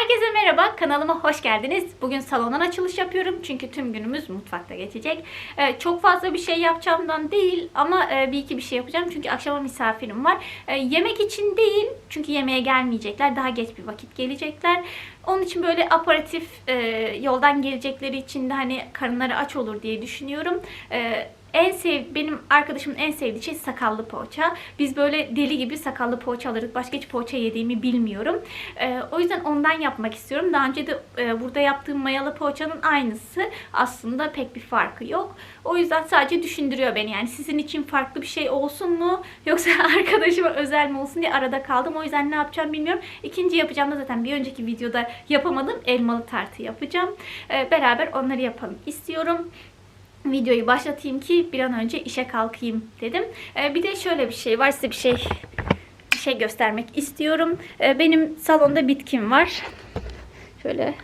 Herkese merhaba, kanalıma hoş geldiniz. Bugün salondan açılış yapıyorum çünkü tüm günümüz mutfakta geçecek. Ee, çok fazla bir şey yapacağımdan değil ama e, bir iki bir şey yapacağım çünkü akşama misafirim var. Ee, yemek için değil çünkü yemeğe gelmeyecekler, daha geç bir vakit gelecekler. Onun için böyle aparatif e, yoldan gelecekleri için de hani karınları aç olur diye düşünüyorum. Ee, en sev benim arkadaşımın en sevdiği şey sakallı poğaça. Biz böyle deli gibi sakallı poğaça alırız. Başka hiç poğaça yediğimi bilmiyorum. Ee, o yüzden ondan yapmak istiyorum. Daha önce de e, burada yaptığım mayalı poğaçanın aynısı. Aslında pek bir farkı yok. O yüzden sadece düşündürüyor beni. Yani sizin için farklı bir şey olsun mu? Yoksa arkadaşıma özel mi olsun diye arada kaldım. O yüzden ne yapacağım bilmiyorum. İkinci yapacağım da zaten bir önceki videoda yapamadım. Elmalı tartı yapacağım. Ee, beraber onları yapalım istiyorum videoyu başlatayım ki bir an önce işe kalkayım dedim. Ee, bir de şöyle bir şey var size bir şey bir şey göstermek istiyorum. Ee, benim salonda bitkim var. Şöyle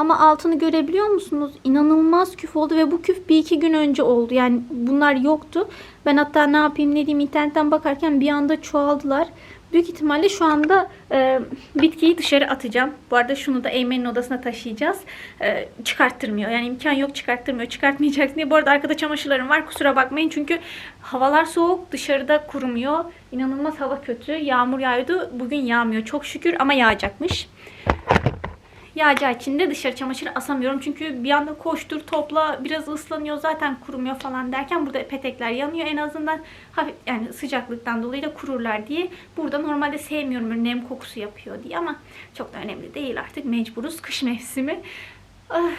ama altını görebiliyor musunuz? İnanılmaz küf oldu ve bu küf bir iki gün önce oldu. Yani bunlar yoktu. Ben hatta ne yapayım ne diyeyim internetten bakarken bir anda çoğaldılar. Büyük ihtimalle şu anda e, bitkiyi dışarı atacağım. Bu arada şunu da Eymen'in odasına taşıyacağız. E, çıkarttırmıyor. Yani imkan yok çıkarttırmıyor. Çıkartmayacaksın diye. Bu arada arkada çamaşırlarım var. Kusura bakmayın çünkü havalar soğuk. Dışarıda kurumuyor. İnanılmaz hava kötü. Yağmur yağıyordu. Bugün yağmıyor. Çok şükür ama yağacakmış. Yağacağı için de dışarı çamaşırı asamıyorum. Çünkü bir anda koştur topla biraz ıslanıyor zaten kurumuyor falan derken burada petekler yanıyor. En azından hafif yani sıcaklıktan dolayı da kururlar diye. Burada normalde sevmiyorum nem kokusu yapıyor diye ama çok da önemli değil artık mecburuz kış mevsimi. Ah,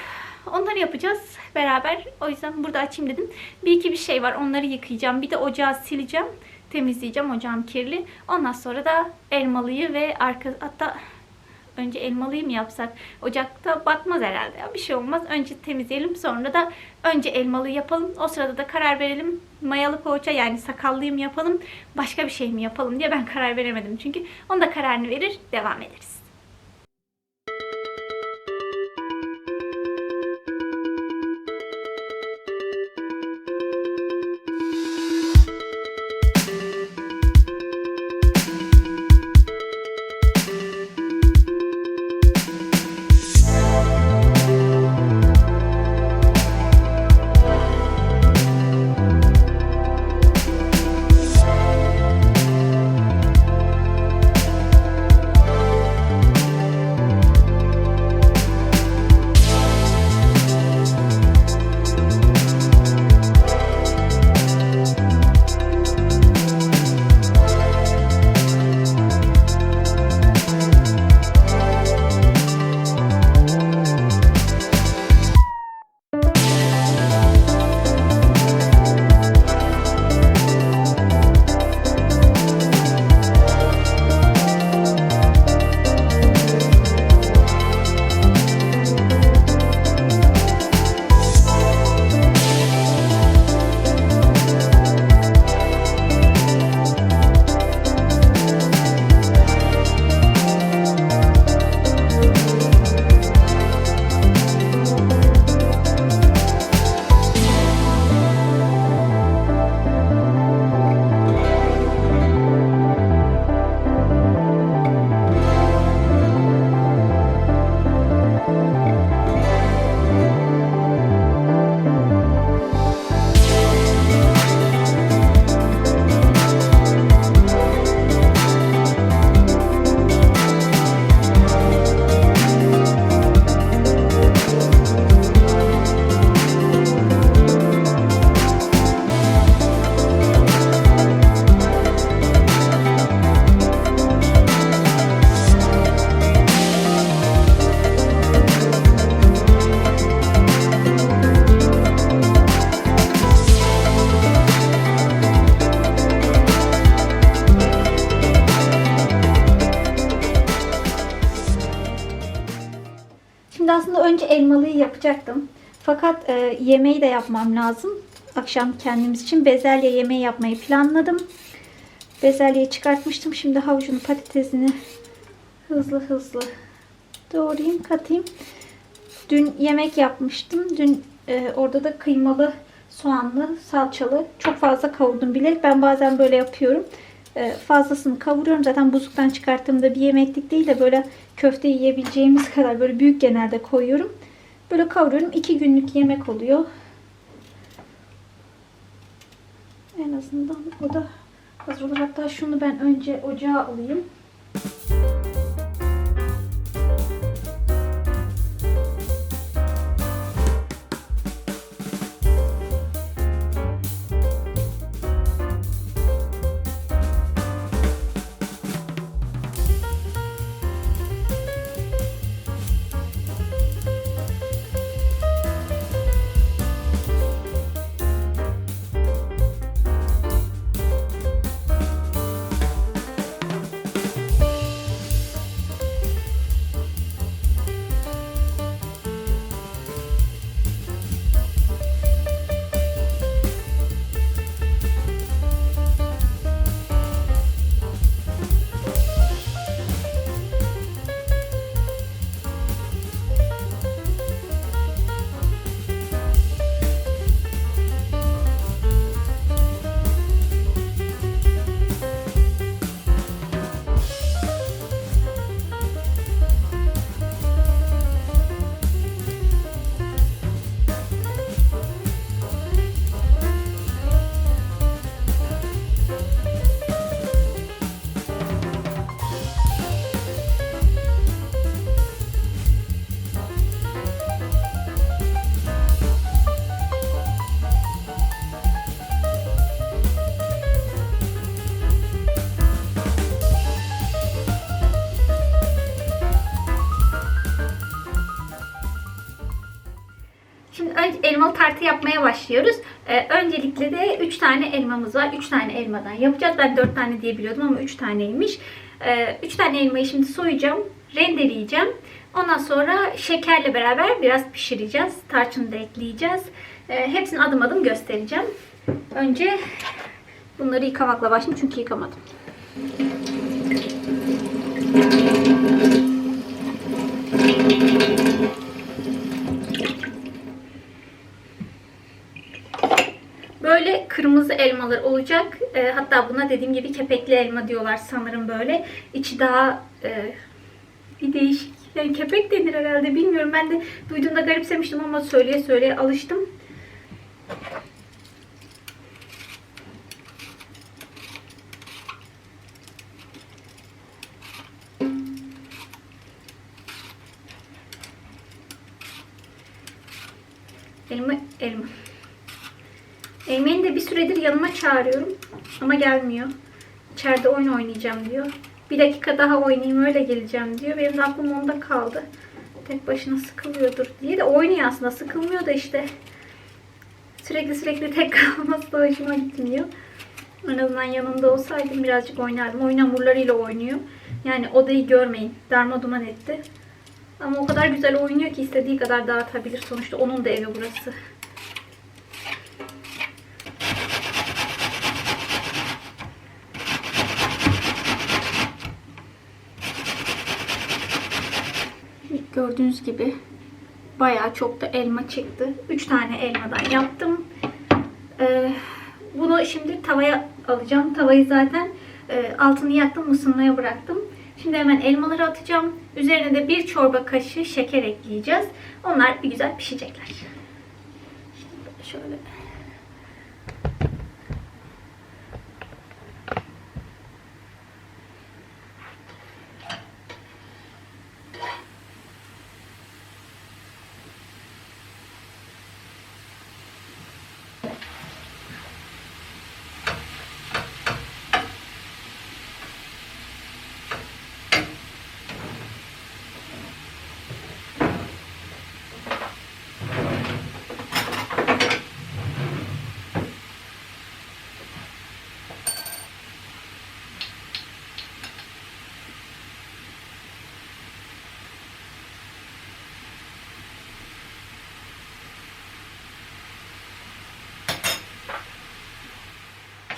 Onları yapacağız beraber. O yüzden burada açayım dedim. Bir iki bir şey var. Onları yıkayacağım. Bir de ocağı sileceğim. Temizleyeceğim. Ocağım kirli. Ondan sonra da elmalıyı ve arka hatta Önce elmalıyı mı yapsak? Ocakta batmaz herhalde. Bir şey olmaz. Önce temizleyelim sonra da önce elmalı yapalım. O sırada da karar verelim. Mayalı poğaça yani sakallıyı mı yapalım? Başka bir şey mi yapalım diye ben karar veremedim. Çünkü onda kararını verir devam ederiz. Yapacaktım. Fakat e, yemeği de yapmam lazım. Akşam kendimiz için bezelye yemeği yapmayı planladım. Bezelyeyi çıkartmıştım. Şimdi havucunu patatesini hızlı hızlı doğrayayım katayım. Dün yemek yapmıştım. Dün e, orada da kıymalı, soğanlı, salçalı çok fazla kavurdum bilerek. Ben bazen böyle yapıyorum. e, fazlasını kavuruyorum. Zaten buzluktan çıkarttığımda bir yemeklik değil de böyle köfte yiyebileceğimiz kadar böyle büyük genelde koyuyorum. Böyle kavuruyorum. 2 günlük yemek oluyor. En azından o da hazır olur. Hatta şunu ben önce ocağa alayım. Şimdi tartı yapmaya başlıyoruz. Ee, öncelikle de 3 tane elmamız var. 3 tane elmadan yapacağız. Ben 4 tane diye biliyordum ama 3 taneymiş. 3 tane elmayı şimdi soyacağım. Rendeleyeceğim. Ondan sonra şekerle beraber biraz pişireceğiz. Tarçını da ekleyeceğiz. Ee, hepsini adım adım göstereceğim. Önce bunları yıkamakla başlayayım çünkü yıkamadım. Böyle kırmızı elmalar olacak. E, hatta buna dediğim gibi kepekli elma diyorlar sanırım böyle. İçi daha e, bir değişik. Yani kepek denir herhalde bilmiyorum. Ben de duyduğumda garipsemiştim ama söyleye söyleye alıştım. Elma, elma. Eymen'i de bir süredir yanıma çağırıyorum ama gelmiyor. İçeride oyun oynayacağım diyor. Bir dakika daha oynayayım öyle geleceğim diyor. Benim de aklım onda kaldı. Tek başına sıkılıyordur diye de oynuyor aslında. Sıkılmıyor da işte sürekli sürekli tek kalması da hoşuma gitmiyor. En azından yanımda olsaydım birazcık oynardım. Oyun hamurlarıyla oynuyor. Yani odayı görmeyin. Darma duman etti. Ama o kadar güzel oynuyor ki istediği kadar dağıtabilir. Sonuçta onun da evi burası. Gördüğünüz gibi bayağı çok da elma çıktı. 3 tane elmadan yaptım. Ee, bunu şimdi tavaya alacağım. Tavayı zaten e, altını yaktım, ısınmaya bıraktım. Şimdi hemen elmaları atacağım. Üzerine de bir çorba kaşığı şeker ekleyeceğiz. Onlar bir güzel pişecekler. Şimdi şöyle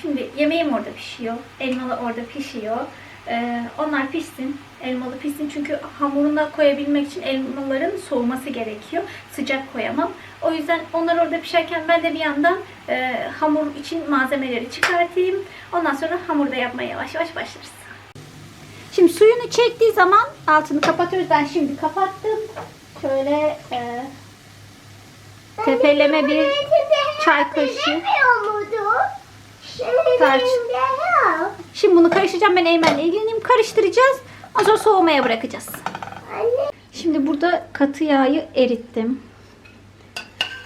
Şimdi yemeğim orada pişiyor. Elmalı orada pişiyor. Ee, onlar pişsin. Elmalı pişsin. Çünkü hamuruna koyabilmek için elmaların soğuması gerekiyor. Sıcak koyamam. O yüzden onlar orada pişerken ben de bir yandan e, hamur için malzemeleri çıkartayım. Ondan sonra hamurda yapmaya yavaş yavaş başlarız. Şimdi suyunu çektiği zaman altını kapatıyoruz. Ben şimdi kapattım. Şöyle e, tepeleme bir çay kaşığı. Tarç. Şimdi bunu karıştıracağım. Ben Eymen'le ilgileneyim. Karıştıracağız. Ondan sonra soğumaya bırakacağız. Şimdi burada katı yağı erittim.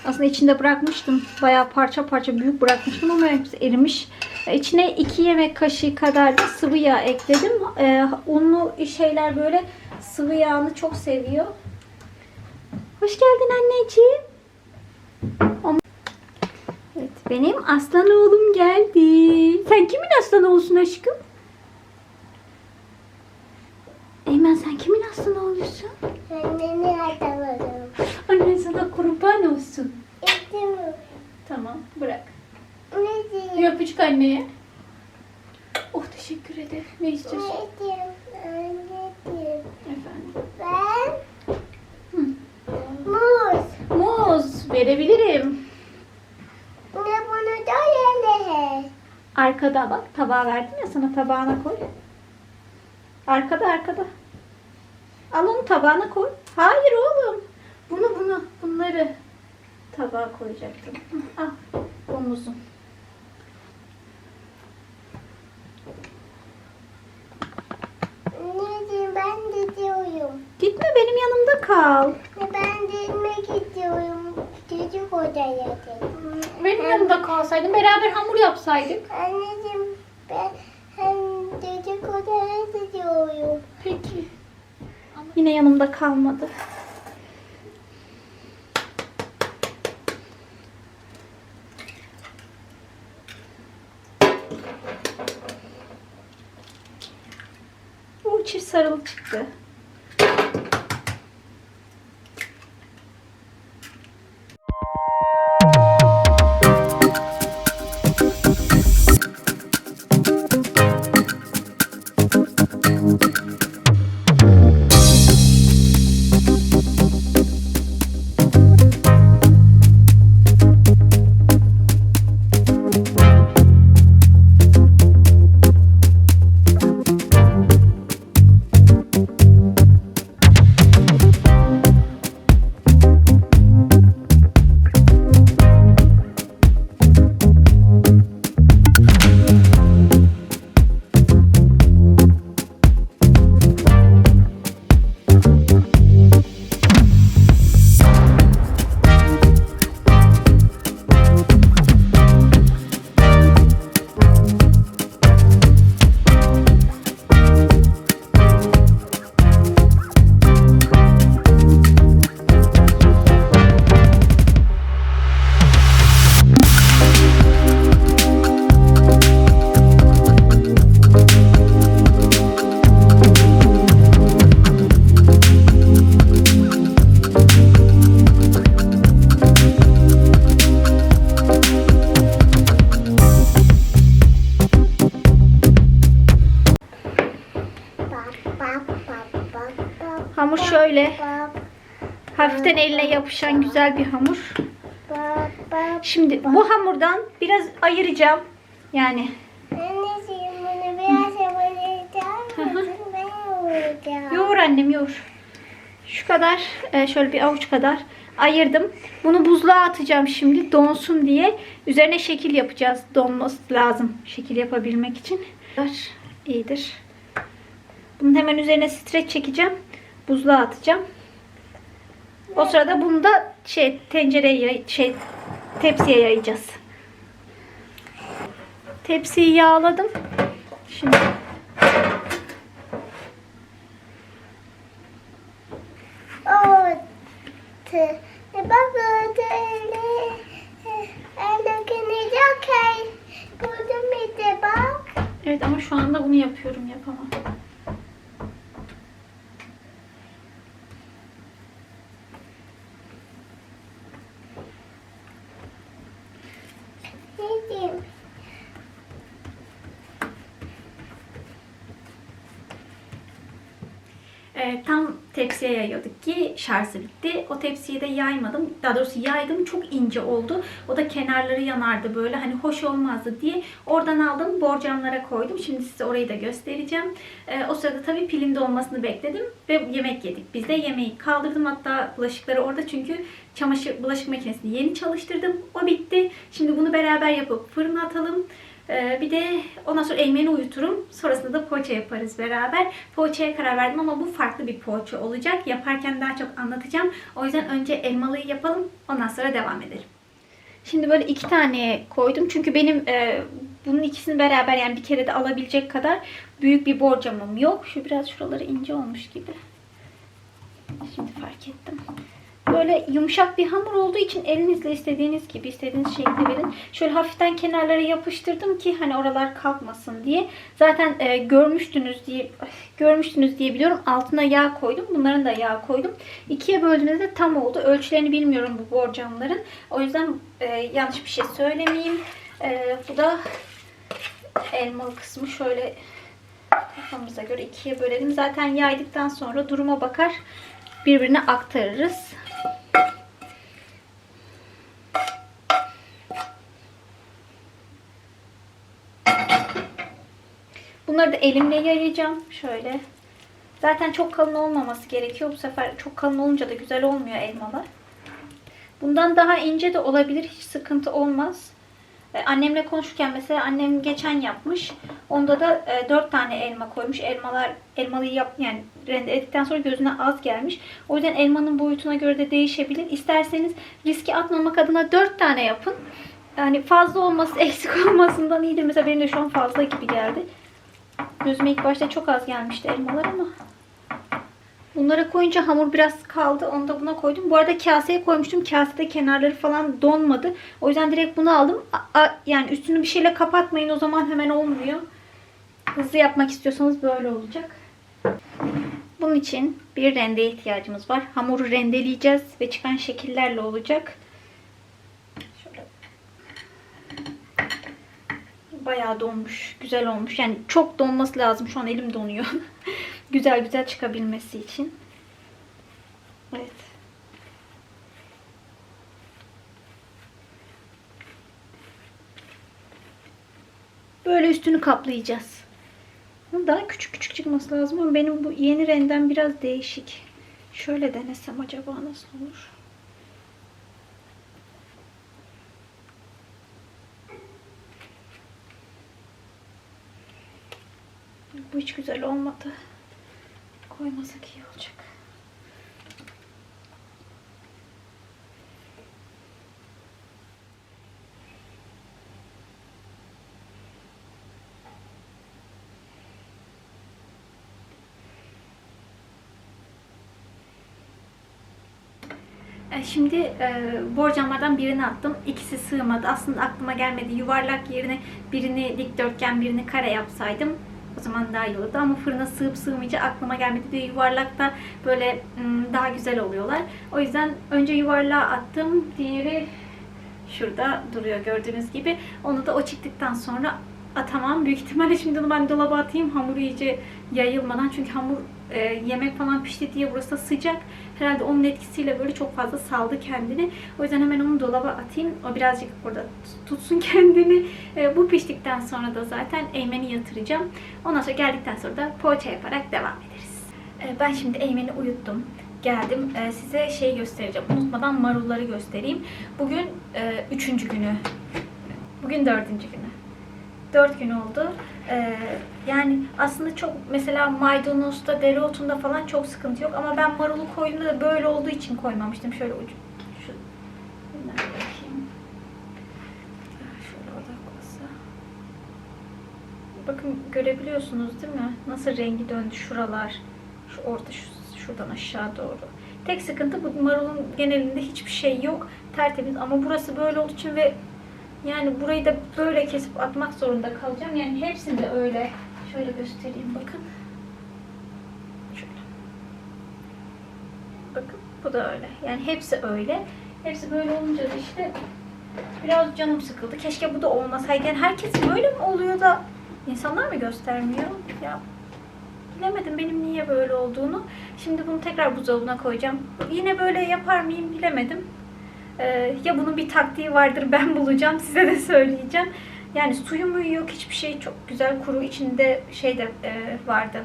Aslında içinde bırakmıştım. Bayağı parça parça büyük bırakmıştım ama hepsi erimiş. İçine 2 yemek kaşığı kadar da sıvı yağ ekledim. Ee, unlu şeyler böyle sıvı yağını çok seviyor. Hoş geldin anneciğim. Benim aslan oğlum geldi. Sen kimin aslan oğlusun aşkım? Eymen sen kimin aslan oğlusun? Annen sana kurban olsun. Tamam bırak. Bir öpücük anneye. Oh teşekkür ederim. Ne istiyorsun? Efendim. Muz verebilirim. Arkada bak tabağa verdim ya sana tabağına koy. Arkada arkada. Al onu tabağına koy. Hayır oğlum. Bunu bunu bunları tabağa koyacaktım. Al bu muzun. Ben gidiyorum. Gitme benim yanımda kal. Ben gitmek istiyorum. Çocuk odaya. Benim yanımda kalsaydın beraber hamur yapsaydık. Anneciğim ben hem çocuk odaya gidiyorum. Peki. Yine yanımda kalmadı. Bu çift sarılı çıktı. Güzel bir hamur. Şimdi bu hamurdan biraz ayıracağım. Yani Anneciğim bunu biraz yapacağım. yoğur annem yoğur. Şu kadar e, şöyle bir avuç kadar ayırdım. Bunu buzluğa atacağım şimdi donsun diye. Üzerine şekil yapacağız. Donması lazım şekil yapabilmek için. İyidir. Bunun hemen üzerine streç çekeceğim. Buzluğa atacağım. O sırada bunu da şey tencereye şey tepsiye yayacağız. Tepsiyi yağladım. Şimdi. Evet ama şu anda bunu yapıyorum yapamam. Ne diyeyim? E, tam tepsiye yayıyorduk ki şarjı bitti. O tepsiyi de yaymadım. Daha doğrusu yaydım. Çok ince oldu. O da kenarları yanardı böyle. Hani hoş olmazdı diye. Oradan aldım. Borcamlara koydum. Şimdi size orayı da göstereceğim. E, o sırada tabii pilim dolmasını bekledim. Ve yemek yedik. Biz de yemeği kaldırdım. Hatta bulaşıkları orada çünkü çamaşır bulaşık makinesini yeni çalıştırdım. O bitti. Şimdi bunu beraber yapıp fırına atalım. Ee, bir de ondan sonra Eymen'i uyuturum. Sonrasında da poğaça yaparız beraber. Poğaçaya karar verdim ama bu farklı bir poğaça olacak. Yaparken daha çok anlatacağım. O yüzden önce elmalıyı yapalım. Ondan sonra devam edelim. Şimdi böyle iki tane koydum. Çünkü benim e, bunun ikisini beraber yani bir kere de alabilecek kadar büyük bir borcamım yok. Şu biraz şuraları ince olmuş gibi. Şimdi fark ettim. Böyle yumuşak bir hamur olduğu için elinizle istediğiniz gibi istediğiniz şekli verin. Şöyle hafiften kenarlara yapıştırdım ki hani oralar kalkmasın diye. Zaten e, görmüştünüz diye görmüştünüz diye biliyorum. Altına yağ koydum. Bunların da yağ koydum. İkiye böldüğümüzde tam oldu. Ölçülerini bilmiyorum bu borcamların. O yüzden e, yanlış bir şey söylemeyeyim. E, bu da elmalı kısmı şöyle kafamıza göre ikiye bölelim. Zaten yaydıktan sonra duruma bakar birbirine aktarırız. Bunları da elimle yayacağım. Şöyle. Zaten çok kalın olmaması gerekiyor. Bu sefer çok kalın olunca da güzel olmuyor elmalar. Bundan daha ince de olabilir. Hiç sıkıntı olmaz. Ee, Annemle konuşurken mesela annem geçen yapmış. Onda da e, 4 tane elma koymuş. Elmalar elmalıyı yap yani rendeledikten sonra gözüne az gelmiş. O yüzden elmanın boyutuna göre de değişebilir. İsterseniz riski atmamak adına 4 tane yapın. Yani fazla olması eksik olmasından iyidir. Mesela benim de şu an fazla gibi geldi. Gözüme ilk başta çok az gelmişti elmalar ama. Bunlara koyunca hamur biraz kaldı. Onu da buna koydum. Bu arada kaseye koymuştum. Kasede kenarları falan donmadı. O yüzden direkt bunu aldım. A- a- yani üstünü bir şeyle kapatmayın. O zaman hemen olmuyor. Hızlı yapmak istiyorsanız böyle olacak. Bunun için bir rendeye ihtiyacımız var. Hamuru rendeleyeceğiz ve çıkan şekillerle olacak. Şöyle. Bayağı donmuş. Güzel olmuş. Yani çok donması lazım. Şu an elim donuyor. güzel güzel çıkabilmesi için. Evet. Böyle üstünü kaplayacağız. Daha küçük küçük çıkması lazım ama benim bu yeni rendem biraz değişik. Şöyle denesem acaba nasıl olur? Bu hiç güzel olmadı. Koymasak iyi olacak. E, Şimdi e, borcamlardan birini attım. İkisi sığmadı. Aslında aklıma gelmedi. Yuvarlak yerine birini dikdörtgen, birini kare yapsaydım o zaman daha iyi olurdu. Ama fırına sığıp sığmayınca aklıma gelmedi. De yuvarlakta böyle m, daha güzel oluyorlar. O yüzden önce yuvarlağa attım. Diğeri şurada duruyor gördüğünüz gibi. Onu da o çıktıktan sonra atamam. Büyük ihtimalle şimdi onu ben dolaba atayım. Hamur iyice yayılmadan. Çünkü hamur e, yemek falan pişti diye burası da sıcak. Herhalde onun etkisiyle böyle çok fazla saldı kendini. O yüzden hemen onu dolaba atayım. O birazcık orada tutsun kendini. E, bu piştikten sonra da zaten Eymen'i yatıracağım. Ondan sonra geldikten sonra da poğaça yaparak devam ederiz. E, ben şimdi Eymen'i uyuttum. Geldim. E, size şey göstereceğim. Unutmadan marulları göstereyim. Bugün e, üçüncü günü. Bugün dördüncü günü. 4 gün oldu. Ee, yani aslında çok mesela maydanozda, dereotunda falan çok sıkıntı yok. Ama ben marulu koyduğumda da böyle olduğu için koymamıştım. Şöyle ucu. Şu. Şöyle odaklasa. Bakın görebiliyorsunuz değil mi? Nasıl rengi döndü şuralar. Şu orta şu, şuradan aşağı doğru. Tek sıkıntı bu marulun genelinde hiçbir şey yok. Tertemiz ama burası böyle olduğu için ve yani burayı da böyle kesip atmak zorunda kalacağım. Yani hepsinde öyle. Şöyle göstereyim bakın. Şöyle. Bakın bu da öyle. Yani hepsi öyle. Hepsi böyle olunca da işte biraz canım sıkıldı. Keşke bu da olmasaydı. Yani herkes böyle mi oluyor da insanlar mı göstermiyor? Ya Bilemedim benim niye böyle olduğunu. Şimdi bunu tekrar buzdolabına koyacağım. Yine böyle yapar mıyım bilemedim. Ee, ya bunun bir taktiği vardır ben bulacağım size de söyleyeceğim. Yani suyu mu yok hiçbir şey çok güzel kuru içinde şey de e, vardı.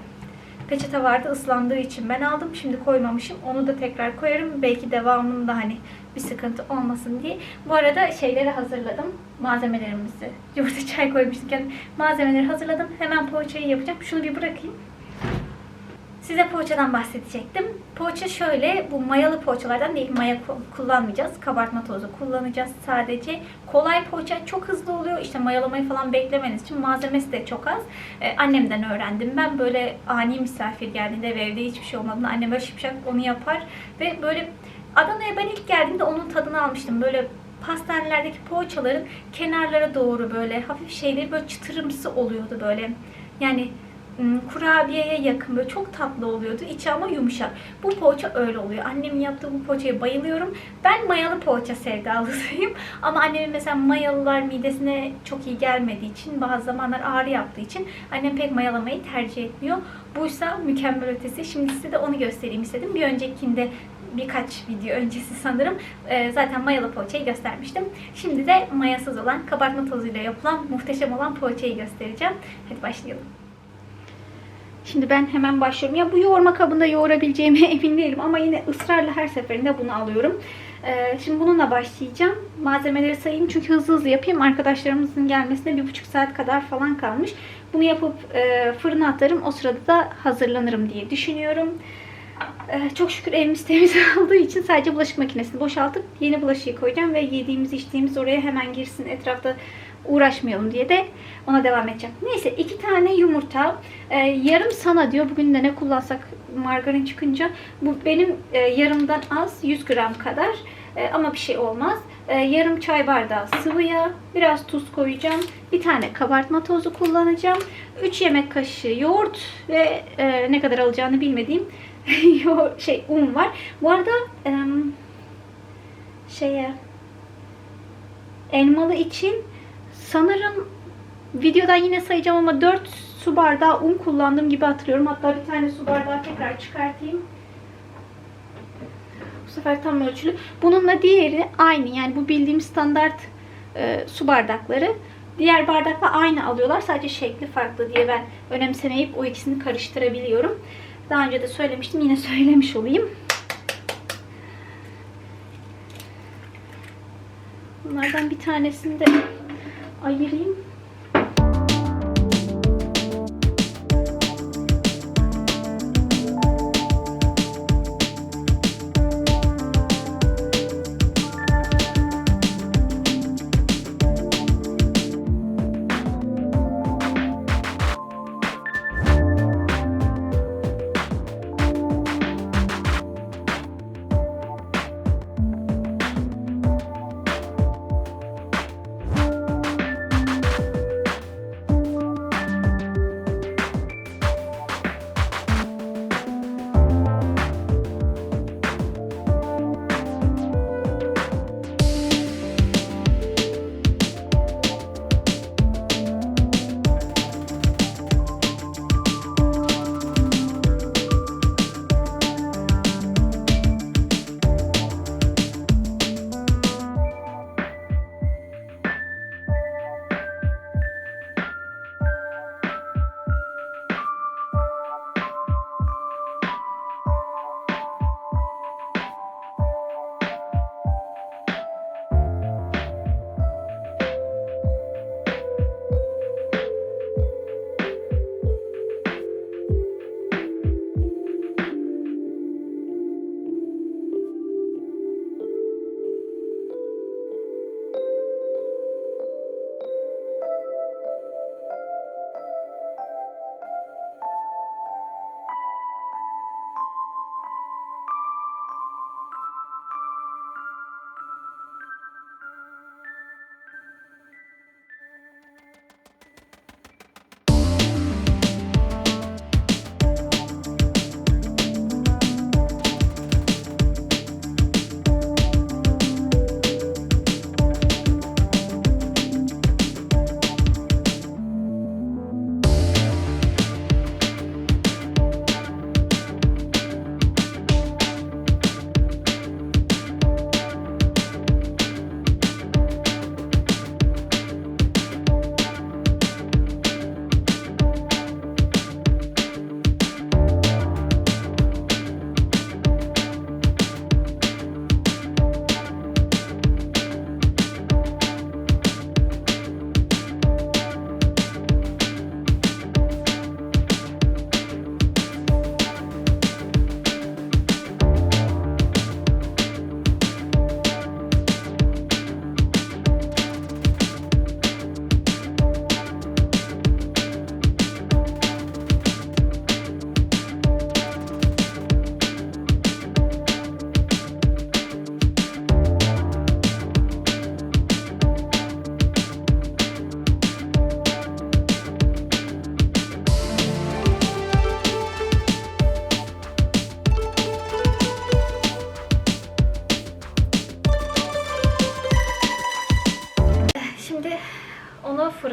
Peçete vardı ıslandığı için ben aldım. Şimdi koymamışım. Onu da tekrar koyarım. Belki devamında hani bir sıkıntı olmasın diye. Bu arada şeyleri hazırladım. Malzemelerimizi. Yumurta çay koymuştuk. Yani malzemeleri hazırladım. Hemen poğaçayı yapacağım. Şunu bir bırakayım. Size poğaçadan bahsedecektim. Poğaça şöyle, bu mayalı poğaçalardan değil, maya ku- kullanmayacağız. Kabartma tozu kullanacağız sadece. Kolay poğaça çok hızlı oluyor. İşte mayalamayı falan beklemeniz için malzemesi de çok az. Ee, annemden öğrendim. Ben böyle ani misafir geldiğinde ve evde hiçbir şey olmadığında annem böyle şıpşak onu yapar. Ve böyle Adana'ya ben ilk geldiğimde onun tadını almıştım. Böyle pastanelerdeki poğaçaların kenarlara doğru böyle hafif şeyleri böyle çıtırımsı oluyordu böyle. Yani kurabiyeye yakın böyle çok tatlı oluyordu. İçi ama yumuşak. Bu poğaça öyle oluyor. Annemin yaptığı bu poğaçaya bayılıyorum. Ben mayalı poğaça sevdalısıyım. Ama annemin mesela mayalılar midesine çok iyi gelmediği için bazı zamanlar ağrı yaptığı için annem pek mayalamayı tercih etmiyor. Buysa mükemmel ötesi. Şimdi size de onu göstereyim istedim. Bir öncekinde birkaç video öncesi sanırım e, zaten mayalı poğaçayı göstermiştim. Şimdi de mayasız olan kabartma tozuyla yapılan muhteşem olan poğaçayı göstereceğim. Hadi başlayalım. Şimdi ben hemen başlıyorum. Ya bu yoğurma kabında yoğurabileceğime emin değilim ama yine ısrarla her seferinde bunu alıyorum. Ee, şimdi bununla başlayacağım. Malzemeleri sayayım çünkü hızlı hızlı yapayım. Arkadaşlarımızın gelmesine bir buçuk saat kadar falan kalmış. Bunu yapıp e, fırına atarım. O sırada da hazırlanırım diye düşünüyorum. Ee, çok şükür evimiz temiz olduğu için sadece bulaşık makinesini boşaltıp yeni bulaşığı koyacağım ve yediğimiz içtiğimiz oraya hemen girsin etrafta uğraşmayalım diye de ona devam edeceğim. Neyse iki tane yumurta e, yarım sana diyor bugün de ne kullansak margarin çıkınca bu benim e, yarımdan az 100 gram kadar E, ama bir şey olmaz. E, yarım çay bardağı sıvı yağ, biraz tuz koyacağım. Bir tane kabartma tozu kullanacağım. 3 yemek kaşığı yoğurt ve e, ne kadar alacağını bilmediğim şey un var. Bu arada em, şeye elmalı için sanırım videodan yine sayacağım ama 4 su bardağı un kullandım gibi hatırlıyorum. Hatta bir tane su bardağı tekrar çıkartayım. Bu sefer tam ölçülü. Bununla diğeri aynı. Yani bu bildiğim standart e, su bardakları. Diğer bardakla aynı alıyorlar. Sadece şekli farklı diye ben önemsemeyip o ikisini karıştırabiliyorum. Daha önce de söylemiştim. Yine söylemiş olayım. Bunlardan bir tanesini de Eugerin?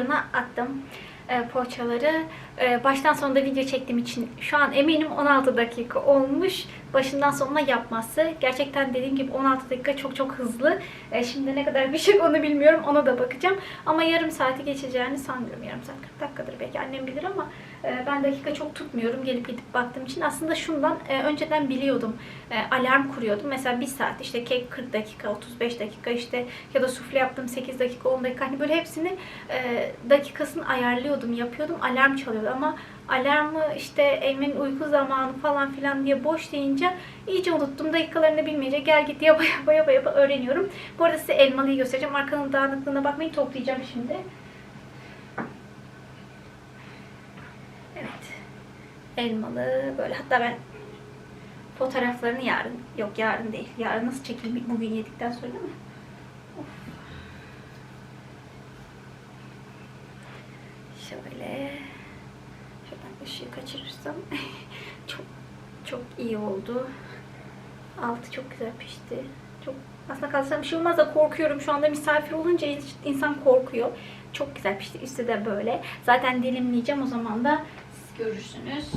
Fırına attım. E, poğaçaları. E, baştan sona da video çektiğim için şu an eminim 16 dakika olmuş. Başından sonuna yapması. Gerçekten dediğim gibi 16 dakika çok çok hızlı. E, şimdi ne kadar pişecek onu bilmiyorum. Ona da bakacağım. Ama yarım saati geçeceğini sanmıyorum. Yarım saat 40 dakikadır belki annem bilir ama e, ben dakika çok tutmuyorum. Gelip gidip baktığım için. Aslında şundan e, önceden biliyordum. E, alarm kuruyordum. Mesela 1 saat işte kek 40 dakika, 35 dakika işte ya da sufle yaptım 8 dakika, 10 dakika. Hani böyle hepsini e, dakikasını ayarlıyordum, yapıyordum. Alarm çalıyordu ama alarmı işte Eymen'in uyku zamanı falan filan diye boş deyince iyice unuttum. Dakikalarını bilmeyince gel git yapa yapa yapa yapa öğreniyorum. Bu arada size elmalıyı göstereceğim. Arkanın dağınıklığına bakmayın toplayacağım şimdi. Evet. Elmalı böyle. Hatta ben fotoğraflarını yarın, yok yarın değil. Yarın nasıl çekeyim? Bugün yedikten sonra değil mi? Şöyle. Işığı kaçırırsam. çok çok iyi oldu. Altı çok güzel pişti. Çok aslında kalsam bir şey olmaz da korkuyorum. Şu anda misafir olunca insan korkuyor. Çok güzel pişti. Üstü de böyle. Zaten dilimleyeceğim. O zaman da siz görürsünüz.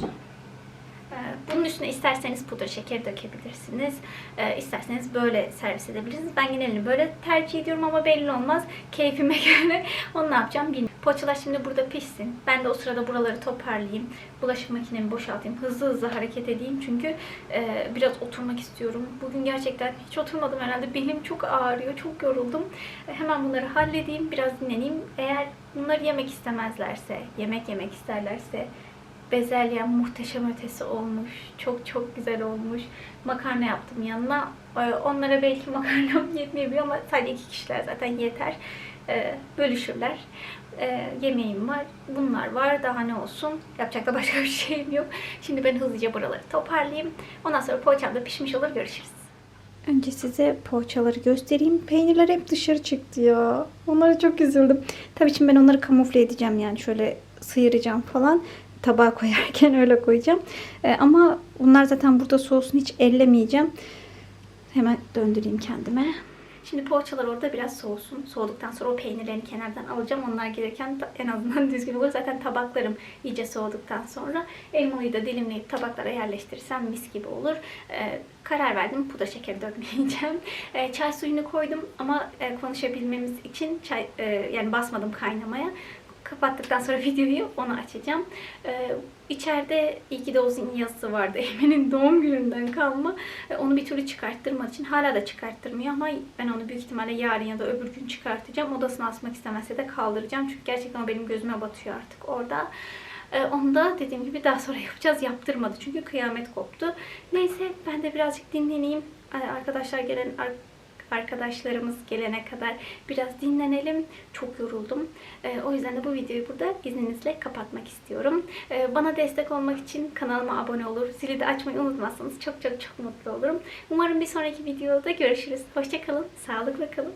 Ee, Bunun üstüne isterseniz pudra şeker dökebilirsiniz. Ee, isterseniz böyle servis edebilirsiniz. Ben genelini böyle tercih ediyorum ama belli olmaz. Keyfime göre onu ne yapacağım bilmiyorum. Poğaçalar şimdi burada pişsin. Ben de o sırada buraları toparlayayım. Bulaşık makinemi boşaltayım. Hızlı hızlı hareket edeyim. Çünkü e, biraz oturmak istiyorum. Bugün gerçekten hiç oturmadım herhalde. Belim çok ağrıyor. Çok yoruldum. E, hemen bunları halledeyim. Biraz dinleneyim. Eğer bunları yemek istemezlerse, yemek yemek isterlerse bezelye muhteşem ötesi olmuş. Çok çok güzel olmuş. Makarna yaptım yanına. Ee, Onlara belki makarnam yetmeyebilir ama sadece iki kişiler zaten yeter. Ee, Bölüşürler. Ee, Yemeğim var. Bunlar var. Daha ne olsun. Yapacak da başka bir şeyim yok. Şimdi ben hızlıca buraları toparlayayım. Ondan sonra poğaçam da pişmiş olur. Görüşürüz. Önce size poğaçaları göstereyim. Peynirler hep dışarı çıktı ya. Onlara çok üzüldüm. Tabii şimdi ben onları kamufle edeceğim yani şöyle sıyıracağım falan. Tabağa koyarken öyle koyacağım. Ee, ama bunlar zaten burada soğusun hiç ellemeyeceğim. Hemen döndüreyim kendime. Şimdi poğaçalar orada biraz soğusun. Soğuduktan sonra o peynirlerini kenardan alacağım. Onlar gelirken en azından düzgün olur. Zaten tabaklarım iyice soğuduktan sonra elmayı da dilimleyip tabaklara yerleştirirsem mis gibi olur. Ee, karar verdim. Pudra şekeri dökmeyeceğim. Ee, çay suyunu koydum ama e, konuşabilmemiz için çay e, yani basmadım kaynamaya. Kapattıktan sonra videoyu onu açacağım. Ee, içeride iyi ki doğsun yazısı vardı. Eymen'in doğum gününden kalma. Ee, onu bir türlü çıkarttırmadığı için hala da çıkarttırmıyor ama ben onu büyük ihtimalle yarın ya da öbür gün çıkartacağım. Odasına asmak istemezse de kaldıracağım. Çünkü gerçekten o benim gözüme batıyor artık orada. Ee, onu da dediğim gibi daha sonra yapacağız. Yaptırmadı çünkü kıyamet koptu. Neyse ben de birazcık dinleneyim. Ee, Arkadaşlar gelen arkadaşlarımız gelene kadar biraz dinlenelim. Çok yoruldum. Ee, o yüzden de bu videoyu burada izninizle kapatmak istiyorum. Ee, bana destek olmak için kanalıma abone olur, zili de açmayı unutmazsanız çok çok çok mutlu olurum. Umarım bir sonraki videoda görüşürüz. Hoşçakalın, sağlıkla kalın.